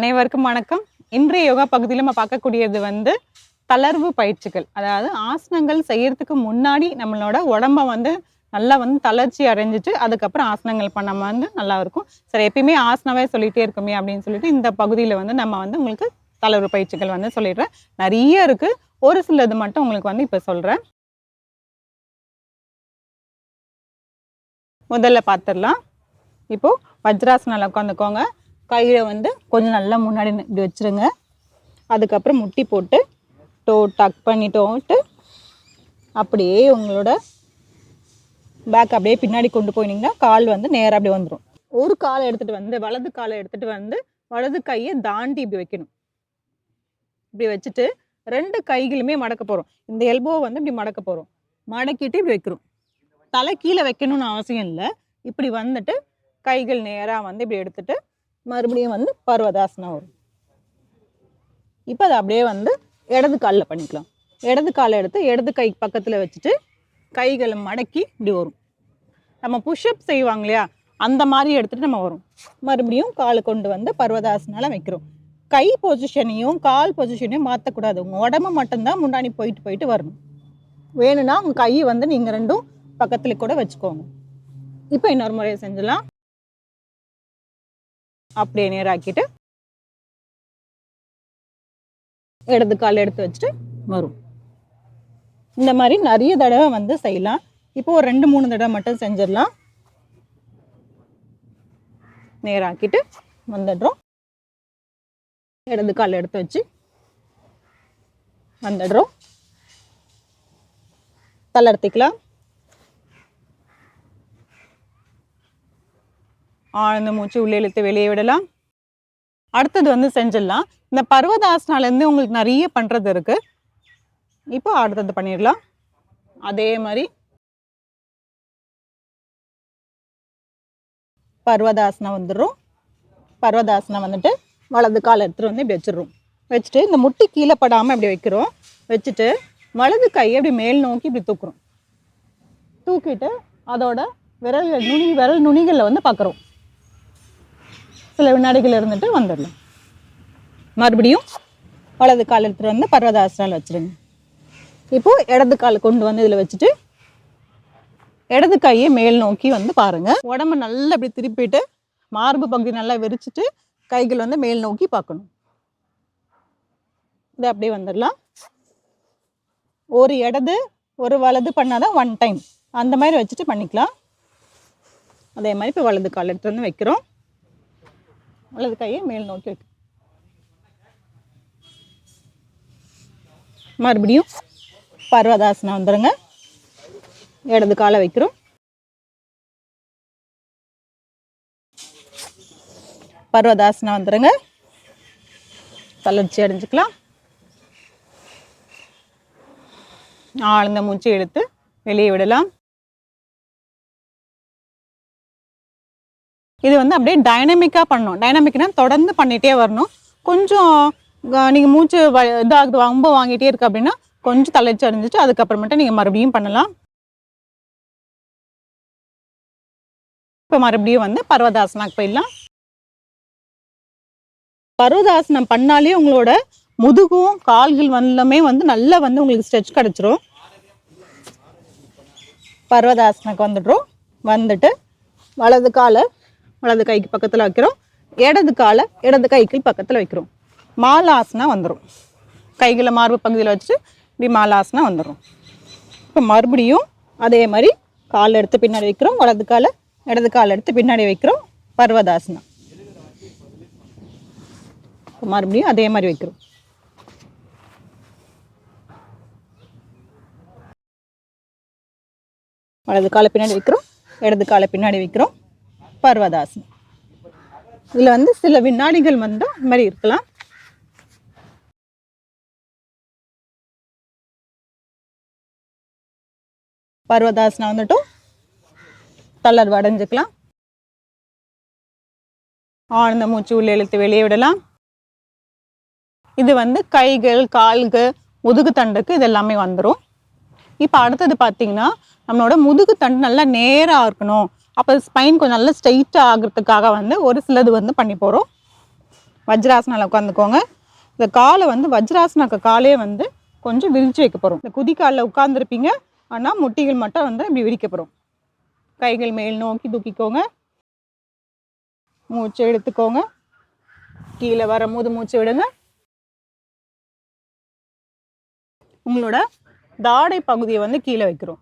அனைவருக்கும் வணக்கம். இன்றைய யோகா பகுதியில் நம்ம பார்க்கக்கூடியது வந்து தளர்வு பயிற்சிகள். அதாவது ஆசனங்கள் செய்யறதுக்கு முன்னாடி நம்மளோட உடம்ப வந்து நல்லா வந்து தளர்ச்சி அடைஞ்சிட்டு அதுக்கப்புறம் ஆசனங்கள் பண்ணாமல் வந்து நல்லா இருக்கும். சரி எப்பயுமே ஆசனமே சொல்லிகிட்டே இருக்குமே அப்படின்னு சொல்லிட்டு இந்த பகுதியில் வந்து நம்ம வந்து உங்களுக்கு தளர்வு பயிற்சிகள் வந்து சொல்லிடுறேன். நிறைய இருக்குது ஒரு சிலது மட்டும் உங்களுக்கு வந்து இப்போ சொல்கிறேன் முதல்ல பார்த்துடலாம். இப்போது வஜ்ராசனால உட்காந்துக்கோங்க. கையில் வந்து கொஞ்சம் நல்லா முன்னாடி இப்படி வச்சிருங்க. அதுக்கப்புறம் முட்டி போட்டு டோ டக் பண்ணிட்டோட்டு அப்படியே உங்களோட பேக் அப்படியே பின்னாடி கொண்டு போயினீங்கன்னா கால் வந்து நேராக அப்படியே வந்துடும் ஒரு காலை எடுத்துகிட்டு வந்து வலது காலை எடுத்துகிட்டு வந்து வலது கையை தாண்டி இப்படி வைக்கணும். இப்படி வச்சுட்டு ரெண்டு கைகளுமே மடக்க போகிறோம் இந்த எல்போ வந்து இப்படி மடக்க போகிறோம் மடக்கிட்டு இப்படி வைக்கிறோம். தலை கீழே வைக்கணும்னு அவசியம் இல்லை. இப்படி வந்துட்டு கைகள் நேராக வந்து இப்படி எடுத்துகிட்டு மறுபடியும் வந்து பர்வதாசனம் வரும் இப்போ அதை அப்படியே வந்து இடது காலில் பண்ணிக்கலாம். இடது காலை எடுத்து இடது கை பக்கத்தில் வச்சுட்டு கைகளை மடக்கி இப்படி வரும். நம்ம புஷ்அப் செய்வாங்க இல்லையா? அந்த மாதிரி எடுத்துகிட்டு நம்ம வரும். மறுபடியும் காலை கொண்டு வந்து பர்வதாசனால வைக்கிறோம். கை பொசிஷனையும் கால் பொசிஷனையும் மாற்றக்கூடாது. உங்கள் உடம்பு மட்டும்தான் முன்னாடி போயிட்டு போயிட்டு வரணும். வேணும்னா உங்கள் கையை வந்து நீங்கள் ரெண்டும் பக்கத்தில் கூட வச்சுக்கோங்க. இப்போ இன்னொரு முறையை செஞ்சலாம் அப்படியே நேராக்கிட்டு இடது கால் எடுத்து வச்சுட்டு வரும். இந்த மாதிரி நிறைய தடவை வந்து செய்யலாம். இப்போ ஒரு ரெண்டு மூணு தடவை மட்டும் செஞ்சிடலாம். நேராக்கிட்டு வந்துடுறோம். இடது கால் எடுத்து வச்சு வந்துடுறோம். தளர்த்திக்கலாம் ஆழ்ந்த மூச்சு உள்ளே இழுத்து வெளியே விடலாம். அடுத்தது வந்து செஞ்சிடலாம். இந்த பர்வதாசனாலேருந்து உங்களுக்கு நிறைய பண்ணுறது இருக்குது இப்போ அடுத்தது பண்ணிடலாம். அதே மாதிரி பர்வதாசனம் வந்துடும் பர்வதாசனம் வந்துட்டு வலது கால் எடுத்துகிட்டு வந்து இப்படி வச்சிடுறோம். வச்சுட்டு இந்த முட்டி கீழே படாமல் இப்படி வைக்கிறோம். வச்சுட்டு வலது கையை இப்படி மேல் நோக்கி இப்படி தூக்குறோம். தூக்கிட்டு அதோட விரல் நுனி விரல் நுனிகளில் வந்து பார்க்குறோம் சில வினாடிகள் இருந்துட்டு வந்துடலாம். மறுபடியும் வலது கால் எடுத்துகிட்டு வந்து பர்வதாசனால் வச்சுருங்க. இப்போ இடது கால் கொண்டு வந்து இதில் வச்சுட்டு இடது கையை மேல் நோக்கி வந்து பாருங்கள் உடம்ப நல்லா இப்படி திருப்பிட்டு மார்பு பகுதி நல்லா விரிச்சிட்டு கைகள் வந்து மேல் நோக்கி பார்க்கணும். இது அப்படியே வந்துடலாம். ஒரு இடது ஒரு வலது பண்ணாதான் ஒன் டைம் அந்த மாதிரி வச்சுட்டு பண்ணிக்கலாம். அதே மாதிரி இப்போ வலது கால் எடுத்து வந்து வைக்கிறோம். வலது கையை மேல் நோக்கி வைக்கும் மறுபடியும் பர்வதாசனம் வந்துடுங்க இடது காலை வைக்கிறோம். பர்வதாசனம் வந்துடுங்க தளர்ச்சி அடைஞ்சிக்கலாம். ஆழ்ந்த மூச்சு எடுத்து வெளியே விடலாம். இது வந்து அப்படியே டைனமிக்காக பண்ணணும். டைனமிக்னா தொடர்ந்து பண்ணிகிட்டே வரணும். கொஞ்சம் நீங்கள் மூச்சு வ- இதாகுது ரொம்ப வாங்கிட்டே இருக்கு அப்படின்னா கொஞ்சம் தலைச்சு அடைஞ்சிட்டு அதுக்கப்புறமேட்டு நீங்கள் மறுபடியும் பண்ணலாம். இப்போ மறுபடியும் வந்து பர்வதாசனாக்கு போயிடலாம். பர்வதாசனம் பண்ணாலே உங்களோட முதுகும் கால்கள் வந்தமே வந்து நல்லா வந்து உங்களுக்கு ஸ்ட்ரெச் கிடச்சிரும். பர்வதாசனுக்கு வந்துடுறோம். வந்துட்டு வலது காலை வலது கைக்கு பக்கத்தில் வைக்கிறோம். இடது காலை இடது கைக்கு பக்கத்தில் வைக்கிறோம். மாலாசனா வந்துடும் கைகளை மார்பு பகுதியில் வச்சு இப்படி மாலாசனா வந்துடும் இப்போ மறுபடியும் அதே மாதிரி கால் எடுத்து பின்னாடி வைக்கிறோம். வலது காலை இடது கால் எடுத்து பின்னாடி வைக்கிறோம். பர்வதாசனா. இப்போ மறுபடியும் அதே மாதிரி வைக்கிறோம். வலது காலை பின்னாடி வைக்கிறோம். இடது காலை பின்னாடி வைக்கிறோம். பர்வதாசனம் இதில் வந்து சில வினாடிகள் வந்து இந்த மாதிரி இருக்கலாம். பர்வதாசனம் வந்துட்டும் தளர்வு அடைஞ்சுக்கலாம். ஆழ்ந்த மூச்சு உள்ளே இழுத்து வெளியே விடலாம். இது வந்து கைகள் கால்கள் முதுகு தண்டுக்கு இது எல்லாமே வந்துடும் இப்போ அடுத்தது பார்த்தீங்கன்னா நம்மளோட முதுகு தண்டு நல்லா நேராக இருக்கணும் அப்போ ஸ்பைன் கொஞ்சம் நல்லா ஸ்ட்ரெயிட்டாக ஆகிறதுக்காக வந்து ஒரு சிலது வந்து பண்ணி போகிறோம் வஜ்ராசனால உட்காந்துக்கோங்க இந்த காலை வந்து வஜ்ராசனாக்கு காலே வந்து கொஞ்சம் விரிச்சு வைக்க போகிறோம் இந்த குதிக்காலில் உட்காந்துருப்பீங்க ஆனால் முட்டிகள் மட்டும் வந்து இப்படி விரிக்க போகிறோம் கைகள் மேல் நோக்கி தூக்கிக்கோங்க. மூச்சு எடுத்துக்கோங்க. கீழே வரும்போது மூச்சு விடுங்க. உங்களோட தாடை பகுதியை வந்து கீழே வைக்கிறோம்.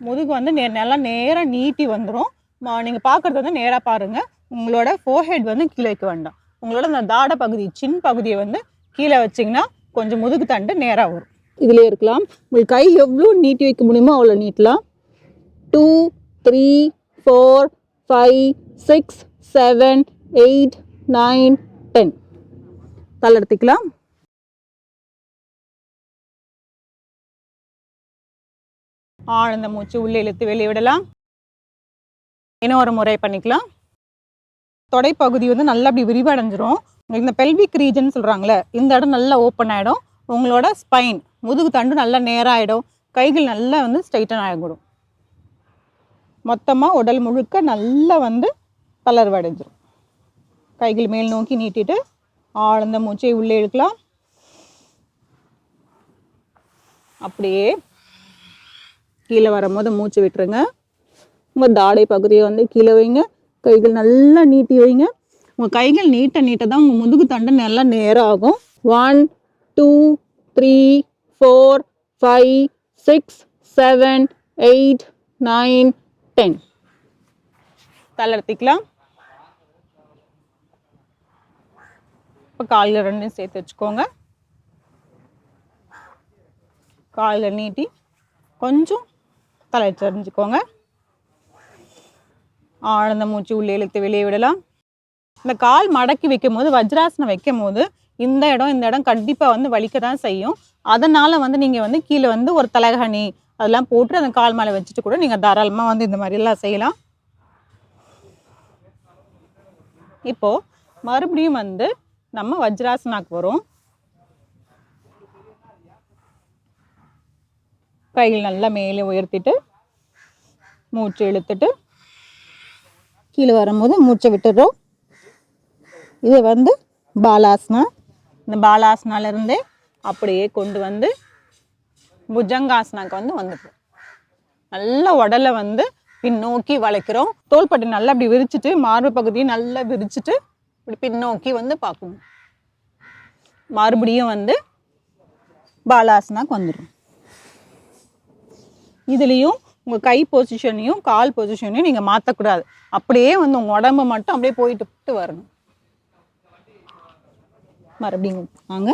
முதுகு வந்து நே நல்லா நேராக நீட்டி வந்துடும் நீங்கள் பார்க்குறது வந்து நேராக பாருங்கள் உங்களோட ஃபோர்ஹெட் வந்து கீழே வைக்க வேண்டாம். உங்களோட அந்த தாடை பகுதி சின் பகுதியை வந்து கீழே வச்சிங்கன்னா கொஞ்சம் முதுகு தண்டு நேராக வரும். இதிலே இருக்கலாம். உங்களுக்கு கை எவ்வளோ நீட்டி வைக்க முடியுமோ அவ்வளோ நீட்டலாம். Two three four five six seven eight nine ten தள்ளெடுத்துக்கலாம் ஆழ்ந்த மூச்சு உள்ளே இழுத்து வெளியே விடலாம். இன்னும் ஒரு முறை பண்ணிக்கலாம். தொடைப்பகுதி வந்து நல்லா அப்படி விரிவடைஞ்சிரும். இந்த பெல்விக் ரீஜன் சொல்கிறாங்களே இந்த இடம் நல்லா ஓப்பன் ஆகிடும் உங்களோட ஸ்பைன் முதுகு தண்டு நல்லா நேராகிடும் கைகள் நல்லா வந்து ஸ்ட்ரைட்டன் ஆகிடும். மொத்தமாக உடல் முழுக்க நல்லா வந்து தளர்வடைஞ்சிரும். கைகள் மேல் நோக்கி நீட்டிட்டு ஆழ்ந்த மூச்சை உள்ளே இழுக்கலாம். அப்படியே கீழே வரும்போது மூச்சு விட்டுருங்க. உங்கள் தாடை பகுதியை வந்து கீழே வைங்க. கைகள் நல்லா நீட்டி வைங்க. உங்கள் கைகள் நீட்ட நீட்ட தான் உங்கள் முதுகு தண்டு நல்லா நேரம் ஆகும் one two three four five six seven eight nine ten தளர்த்திக்கலாம் இப்போ காலில் ரெண்டும் சேர்த்து வச்சுக்கோங்க. காலில் நீட்டி கொஞ்சம் தலை தெரிஞ்சுக்கோங்க ஆழ்ந்த மூச்சு உள்ளே இழுத்து வெளியே விடலாம். இந்த கால் மடக்கி வைக்கும் போது வஜ்ராசனம் வைக்கும் போது இந்த இடம் இந்த இடம் கண்டிப்பாக வந்து வலிக்க தான் செய்யும். அதனால் வந்து நீங்கள் வந்து கீழே வந்து ஒரு தலகணி அதெல்லாம் போட்டு அந்த கால் மேலே வச்சுட்டு கூட நீங்கள் தாராளமாக வந்து இந்த மாதிரிலாம் செய்யலாம். இப்போது மறுபடியும் வந்து நம்ம வஜ்ராசனாக்கு வரும். கையில் நல்லா மேலே உயர்த்திட்டு மூச்சு இழுத்துட்டு கீழே வரும்போது மூச்சை விட்டுடுறோம். இது வந்து பாலாசனா இந்த பாலாசனாலேருந்தே அப்படியே கொண்டு வந்து புஜங்காசனாக்கு வந்து வந்துடும் நல்ல உடலை வந்து பின்னோக்கி வளைக்கிறோம். தோள்பட்டை நல்லா அப்படி விரிச்சிட்டு மார்பு பகுதியை நல்லா விரிச்சிட்டு இப்படி பின்னோக்கி வந்து பார்க்கணும். மறுபடியும் வந்து பாலாசனாக்கு வந்துடும் இதுலேயும் உங்கள் கை பொசிஷனையும் கால் பொசிஷனையும் நீங்கள் மாற்றக்கூடாது அப்படியே வந்து உங்கள் உடம்பு மட்டும் அப்படியே போயிட்டு போட்டு வரணும். மறுபடியும் வாங்க.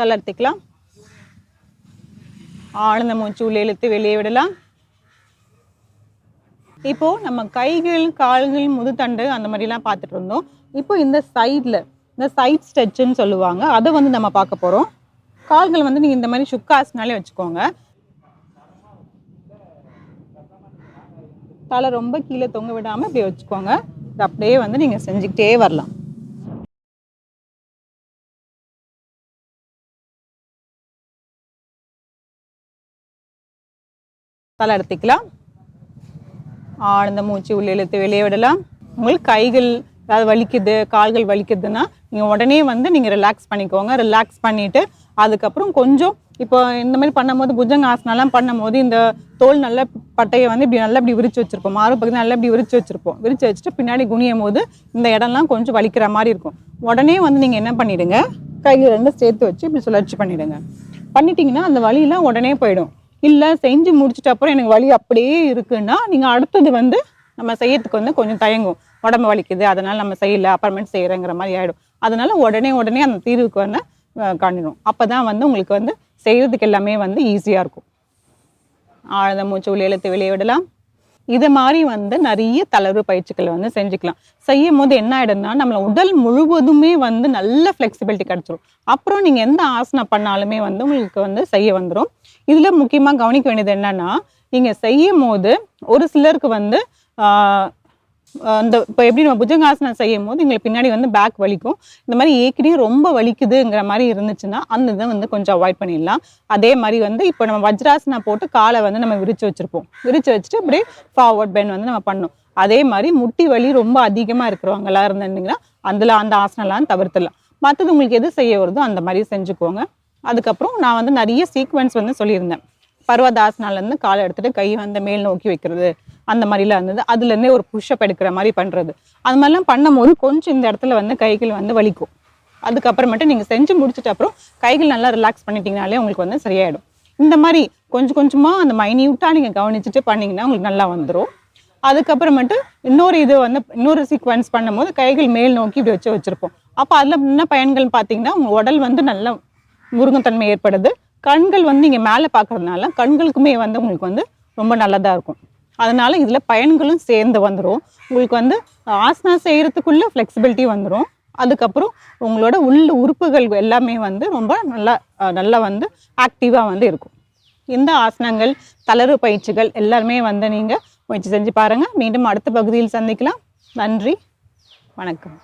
தளர்த்திக்கலாம். ஆழ்ந்த மூச்சு உள்ளே இழுத்து வெளியே விடலாம். இப்போ நம்ம கைகள் கால்கள் முதுதண்டு அந்த மாதிரிலாம் பார்த்துட்டு இருந்தோம். இப்போ இந்த சைடில் இந்த சைட் ஸ்ட்ரெச்சுன்னு சொல்லுவாங்க. அதை வந்து நம்ம பார்க்க போகிறோம் கால்கள் வந்து நீங்கள் இந்த மாதிரி சுக்காஸ்னாலே வச்சுக்கோங்க. தலை ரொம்ப கீழே தொங்க விடாமல் இப்படி வச்சுக்கோங்க. இது அப்படியே வந்து நீங்கள் செஞ்சுக்கிட்டே வரலாம். தலை எடுத்துக்கலாம். ஆழ்ந்த மூச்சு உள்ளே இழுத்து வெளியே விடலாம். உங்களுக்கு கைகள் ஏதாவது வலிக்குது கால்கள் வலிக்குதுன்னா நீங்கள் உடனே வந்து நீங்கள் ரிலாக்ஸ் பண்ணிக்கோங்க. ரிலாக்ஸ் பண்ணிவிட்டு அதுக்கப்புறம் கொஞ்சம் இப்போ இந்த மாதிரி பண்ணும்போது புஜங்காசனம்லாம் பண்ணும்போது இந்த தோல் நல்ல பட்டையை வந்து இப்படி நல்லா இப்படி விரிச்சு வச்சிருப்போம். மாறு பகுதி நல்லா இப்படி விரிச்சு வச்சிருப்போம். விரிச்சு வச்சுட்டு பின்னாடி குனியும் போது இந்த இடம்லாம் கொஞ்சம் வலிக்கிற மாதிரி இருக்கும். உடனே வந்து நீங்கள் என்ன பண்ணிவிடுங்க கையில் ரெண்டு சேர்த்து வச்சு இப்படி சுழற்சி பண்ணிவிடுங்க பண்ணிட்டீங்கன்னா அந்த வலியெல்லாம் உடனே போயிடும். இல்லை செஞ்சு முடிச்சிட்ட அப்புறம் எனக்கு வலி அப்படியே இருக்குன்னா நீங்கள் அடுத்தது வந்து நம்ம செய்யறதுக்கு வந்து கொஞ்சம் தயங்கும். உடம்பு வலிக்குது அதனால நம்ம செய்யல அப்புறமேட்டு செய்கிறேங்கிற மாதிரி ஆகிடும் அதனால உடனே உடனே அந்த தீர்வுக்கு வந்து காணிடும் அப்போ தான் வந்து உங்களுக்கு வந்து செய்கிறதுக்கு எல்லாமே வந்து ஈஸியாக இருக்கும். ஆழ்ந்த மூச்சு உள்ளே இழுத்து வெளியே விடலாம். இது மாதிரி வந்து நிறைய தளர்வு பயிற்சிகளை வந்து செஞ்சுக்கலாம். செய்யும் போது என்ன ஆயிடும்னா நம்மள உடல் முழுவதுமே வந்து நல்ல ஃப்ளெக்சிபிலிட்டி கிடைச்சிரும். அப்புறம் நீங்கள் எந்த ஆசனம் பண்ணாலுமே வந்து உங்களுக்கு வந்து செய்ய வந்துடும் இதில் முக்கியமாக கவனிக்க வேண்டியது என்னன்னா நீங்கள் செய்யும் போது ஒரு சிலருக்கு வந்து அந்த இப்போ எப்படி நம்ம புஜங்காசனம் செய்யும் போது எங்களுக்கு பின்னாடி வந்து பேக் வலிக்கும். இந்த மாதிரி ஏற்கனவே ரொம்ப வலிக்குதுங்கிற மாதிரி இருந்துச்சுன்னா அந்த இதை வந்து கொஞ்சம் அவாய்ட் பண்ணிடலாம். அதே மாதிரி வந்து இப்போ நம்ம வஜ்ராசனா போட்டு காலை வந்து நம்ம விரிச்சு வச்சிருப்போம். விரிச்சு வச்சுட்டு அப்படியே ஃபார்வர்ட் பென் வந்து நம்ம பண்ணோம். அதே மாதிரி முட்டி வலி ரொம்ப அதிகமாக இருக்கிறவங்களா இருந்தீங்கன்னா அதில் அந்த ஆசனம்லாம் தவிர்த்துடலாம். மற்றது உங்களுக்கு எது செய்ய வருதோ அந்த மாதிரி செஞ்சுக்கோங்க. அதுக்கப்புறம் நான் வந்து நிறைய சீக்வன்ஸ் வந்து சொல்லியிருந்தேன். பர்வதாசனாலேருந்து காலை எடுத்துகிட்டு கை வந்து மேல் நோக்கி வைக்கிறது. அந்த மாதிரிலாம் இருந்தது. அதுலேருந்தே ஒரு புஷ்அப் எடுக்கிற மாதிரி பண்ணுறது அது மாதிரிலாம் பண்ணும்போது கொஞ்சம் இந்த இடத்துல வந்து கைகள் வந்து வலிக்கும். அதுக்கப்புறமேட்டு நீங்கள் செஞ்சு முடிச்சிட்ட அப்புறம் கைகள் நல்லா ரிலாக்ஸ் பண்ணிட்டீங்கனாலே உங்களுக்கு வந்து சரியாயிடும். இந்த மாதிரி கொஞ்சம் கொஞ்சமாக அந்த மைன்யூட்டாக நீங்கள் கவனிச்சுட்டு பண்ணிங்கன்னா உங்களுக்கு நல்லா வந்துடும் அதுக்கப்புறமேட்டு இன்னொரு இது வந்து இன்னொரு சீக்வன்ஸ் பண்ணும்போது கைகள் மேல் நோக்கி இப்படி வச்சு வச்சுருப்போம். அப்போ அதில் என்ன பயன்கள் பார்த்தீங்கன்னா உங்கள் உடல் வந்து நல்ல முருங்கத்தன்மை ஏற்படுது. கண்கள் வந்து நீங்கள் மேலே பார்க்கறதுனால கண்களுக்குமே வந்து உங்களுக்கு வந்து ரொம்ப நல்லதாக இருக்கும். அதனால் இதில் பயன்களும் சேர்ந்து வந்துடும் உங்களுக்கு வந்து ஆசனா செய்கிறதுக்குள்ளே ஃப்ளெக்சிபிலிட்டி வந்துடும் அதுக்கப்புறம் உங்களோட உள்ள உறுப்புகள் எல்லாமே வந்து ரொம்ப நல்லா நல்லா வந்து ஆக்டிவாக வந்து இருக்கும். இந்த ஆசனங்கள் தளர்வு பயிற்சிகள் எல்லாருமே வந்து நீங்கள் முயற்சி செஞ்சு பாருங்கள் மீண்டும் அடுத்த பகுதியில் சந்திக்கலாம். நன்றி. வணக்கம்.